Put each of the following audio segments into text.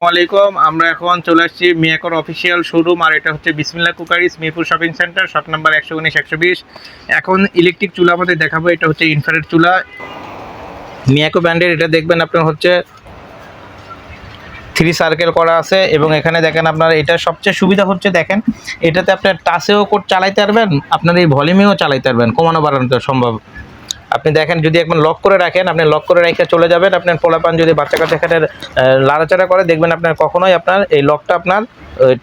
আসসালামাইকুম আমরা এখন চলে আসছি মিয়াকর অফিসিয়াল শোরুম, আর এটা হচ্ছে Bismillah crockeries Mirpur shopping centre, shop number একশো উনিশ, একশো বিশ। এখন ইলেকট্রিক চুলা আমাদের দেখাবো, এটা হচ্ছে ইনফ্রারেড চুলা। মিয়াকো ব্র্যান্ডের এটা দেখবেন আপনার হচ্ছে থ্রি সার্কেল করা আছে, এবং এখানে দেখেন আপনার এটা সবচেয়ে সুবিধা হচ্ছে, দেখেন, এটাতে আপনার টাচেও কোড চালাইতে পারবেন, আপনার এই ভলিউমেও চালাইতে পারবেন, কমানো বাড়ানো সম্ভব। আপনি দেখেন, যদি একবার লক করে রাখেন, আপনি লক করে রেখে চলে যাবেন, আপনার পোলাপান যদি বাচ্চা কাচ্চা এখানে লাড়াচাড়া করে, দেখবেন আপনার কখনোই আপনার এই লকটা আপনার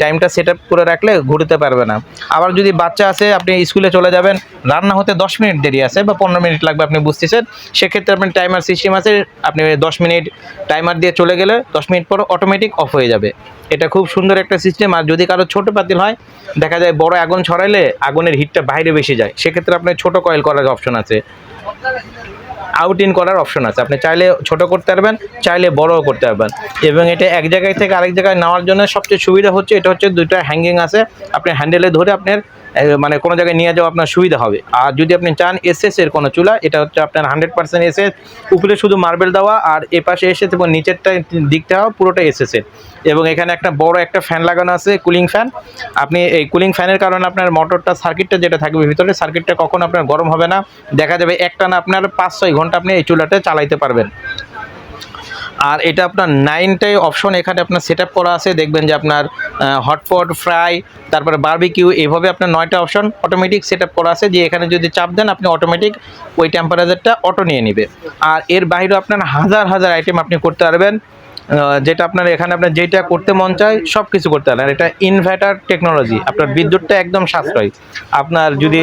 টাইমটা সেট আপ করে রাখলে ঘুরতে পারবে না। আবার যদি বাচ্চা আছে, আপনি স্কুলে চলে যাবেন, রান্না হতে দশ মিনিট দেরি আছে বা পনেরো মিনিট লাগবে, আপনি বুঝতেছেন। সেক্ষেত্রে আপনার টাইমার সিস্টেম আছে, আপনি দশ মিনিট টাইমার দিয়ে চলে গেলে দশ মিনিট পর অটোমেটিক অফ হয়ে যাবে। এটা খুব সুন্দর একটা সিস্টেম আর যদি কারও ছোটো পাতিল হয়, দেখা যায় বড় আগুন ছড়াইলে আগুনের হিটটা বাইরে বেশি যায়। সেক্ষেত্রে আপনার ছোটো কয়েল করার অপশন আছে। どうも。আউট ইন করার অপশন আছে। আপনি চাইলে ছোট করতে পারবেন, চাইলে বড়ও করতে পারবেন। এবং এটা এক জায়গায় থেকে আরেক জায়গায় নেওয়ার জন্য সবচেয়ে সুবিধা হচ্ছে, এটা হচ্ছে দুইটা হ্যাঙ্গিং আছে। আপনি হ্যান্ডেলে ধরে আপনার মানে কোনো জায়গায় নিয়ে যাওয়া আপনার সুবিধা হবে। আর যদি আপনি চান এসএস এর কোনো চুলা, এটা হচ্ছে আপনার হান্ড্রেড পার্সেন্ট এসএস উপরে শুধু মার্বেল দেওয়া আর এ পাশে এসে এবং নিচেরটা দিকটা পুরোটা এসএস এর। এবং এখানে একটা বড় একটা ফ্যান লাগানো আছে কুলিং ফ্যান আপনি এই কুলিং ফ্যানের কারণে আপনার মোটরটা সার্কিটটা যেটা থাকবে ভিতরে সার্কিটটা কখনো আপনার গরম হবে না। দেখা যাবে একটানা আপনার পাঁচ ছয় ঘণ্টা আপনি এই চুলাটা চালাইতে পারবেন। আর এটা আপনার নাইনটাই অপশন এখানে আপনার সেট করা আছে। দেখবেন যে আপনার হটপট ফ্রাই তারপরে বার্বিকিউ এভাবে আপনার নয়টা অপশন অটোমেটিক সেট করা আছে। যে এখানে যদি চাপ দেন, আপনি অটোমেটিক ওই টেম্পারেচারটা অটো নিয়ে নেবে। আর এর বাইরেও আপনার হাজার হাজার আইটেম আপনি করতে পারবেন। যেটা আপনার এখানে আপনার যেটা করতে মন চায় সব কিছু করতে পারেন। এটা ইনভার্টার টেকনোলজি আপনার বিদ্যুৎটা একদম সাশ্রয়। আপনার যদি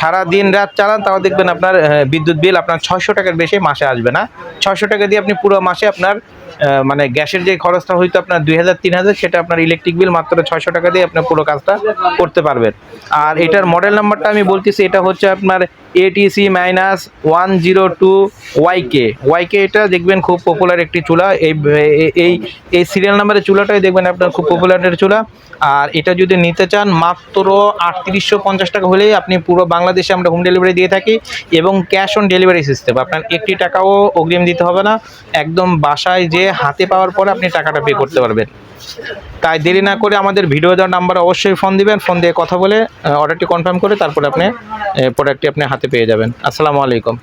সারা দিন রাত চালান, তাও দেখবেন আপনার বিদ্যুৎ বিল আপনার ছয়শো টাকার বেশি মাসে আসবে না। ছয়শো টাকা দিয়ে আপনি পুরো মাসে আপনার মানে গ্যাসের যে খরচটা হয়তো আপনার দুই হাজার, তিন হাজার, সেটা আপনার ইলেকট্রিক বিল মাত্র ছয়শো টাকা দিয়ে আপনার পুরো কাজটা করতে পারবেন। আর এটার মডেল নাম্বারটা আমি বলতেছি, এটা হচ্ছে আপনার ATC minus one zero two YK YK এটা দেখবেন খুব পপুলার একটি চুলা। এই এই- এই সিরিয়াল নাম্বারের চুলাটাই দেখবেন আপনার খুব পপুলারের চুলা। আর এটা যদি নিতে চান মাত্র আটত্রিশশো পঞ্চাশ টাকা হলেই আপনি পুরো বাংলাদেশে আমরা হোম ডেলিভারি দিয়ে থাকি এবং ক্যাশ অন ডেলিভারি সিস্টেম আপনার একটি টাকাও অগ্রিম দিতে হবে না। একদম বাসায় যে হাতে পাওয়ার পরে আপনি টাকাটা পে করতে পারবেন। তাই দেরি না করে আমাদের ভিডিও দেওয়ার নাম্বার অবশ্যই ফোন দিবেন। ফোন দিয়ে কথা বলে অর্ডারটি কনফার্ম করে তারপরে আপনি প্রোডাক্টটি আপনি হাতে পেয়ে যাবেন। আসসালামু আলাইকুম।